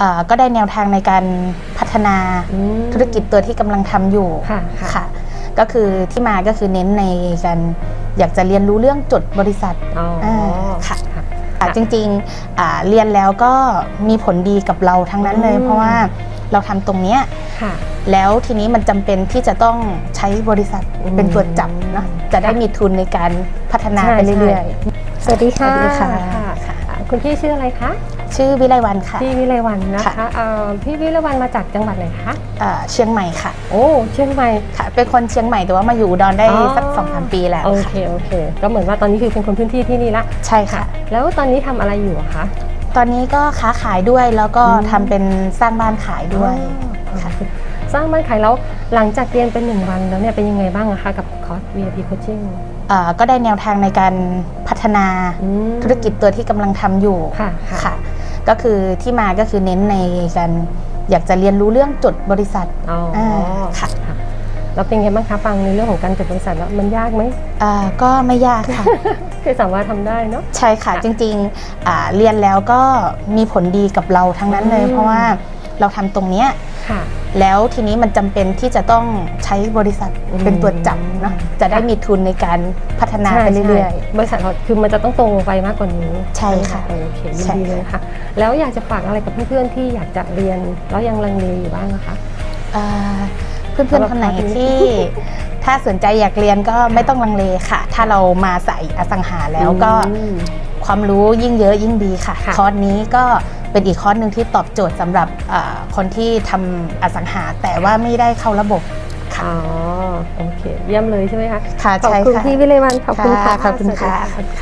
อ่าก็ได้แนวทางในการพัฒนาอืมธุรกิจตัวที่กำลังทำอยู่ค่ะค่ะค่ะก็คือที่มาก็คือเน้นในการอยากจะเรียนรู้เรื่องจดบริษัทอ๋ออาค่ะค่ะอะจริงๆอ่าเรียนแล้วก็มีผลดีกับเราทั้งนั้นเลยอืมเพราะว่าเราทำตรงเนี้ยค่ะแล้วทีนี้มันจำเป็นที่จะต้องใช้บริษัทอืมเป็นตัวจับเนอะจะได้มีทุนในการพัฒนาไปเรื่อยสวัสดีค่ะสวัสดีค่ะ ค่ะอ่าคุณพี่ชื่ออะไรคะๆชื่อวิไลวันค่ะ พี่วิไลวันนะคะค่ะเอ่อพี่วิไลวันมาจากจังหวัดไหนคะอ่าเชียงใหม่ค่ะ โอ้เชียงใหม่ค่ะ เป็นคนเชียงใหม่แต่ว่ามาอยู่อุดอนได้อ๋อสักสองสามปีแล้วโอค่ะเคโอเค ก็เหมือนว่าตอนนี้คือเป็นคนพื้นที่ที่นี่ละใช่ค่ะ แล้วตอนนี้ทำอะไรอยู่อะคะตอนนี้ก็ค้าขายด้วยแล้วก็อืมทำเป็นสร้างบ้านขายด้วยอ๋อค่ะ สร้างบ้านขายแล้วหลังจากเรียนเป็นหนึ่งวันแล้วเนี่ยเป็นยังไงบ้างอะคะกับคอร์ส VIP coaching อ่าก็ได้แนวทางในการพัฒนาอืมธุรกิจตัวที่กำลังทำอยู่ค่ะค่ะค่ะก็คือที่มาก็คือเน้นในการอยากจะเรียนรู้เรื่องจดบริษัทอ๋ออาค่ะ ค่ะแล้วเป็นไงบ้างคะฟังในเรื่องของการจดบริษัทแล้วมันยากไหมอ่าก็ไม่ยากค่ะ คือสามารถทำได้เนาะ ใช่ค่ะค่ะจริงๆอ่าเรียนแล้วก็มีผลดีกับเราทั้งนั้นเลย อืม เพราะว่าเราทำตรงเนี้ยค่ะ แล้วทีนี้มันจำเป็นที่จะต้องใช้บริษัทอืมเป็นตัวจับเนาะจะได้ค่ะมีทุนในการพัฒนาใช่ไปเรื่อยใช่บริษัทเราคือมันจะต้องโตไปมากกว่านี้ ใช่ค่ะโอเคยินใช่ดีเลยค่ะ แล้วอยากจะฝากอะไรกับเพื่อนๆที่อยากจะเรียนแล้วยังลังเลอยู่บ้างนะคะๆอ่าเพื่อนๆคนไหนสำหรับที่ถ้าสนใจอยากเรียนก็ไม่ต้องลังเลค่ะ ถ้าเรามาใส่อสังหาแล้วก็อืม ความรู้ยิ่งเยอะยิ่งดีค่ะค่ะ คอร์สนี้ก็เป็นอีกคอร์สหนึ่งที่ตอบโจทย์สำหรับอ่าคนที่ทำอสังหาแต่ว่าไม่ได้เข้าระบบค่ะอ๋อโอเค เยี่ยมเลยใช่ไหมคะค่ะขอบใช่คุณค่ะพี่วิเลวันขอบคุณค่ะขอบคุณค่ะสวัสดี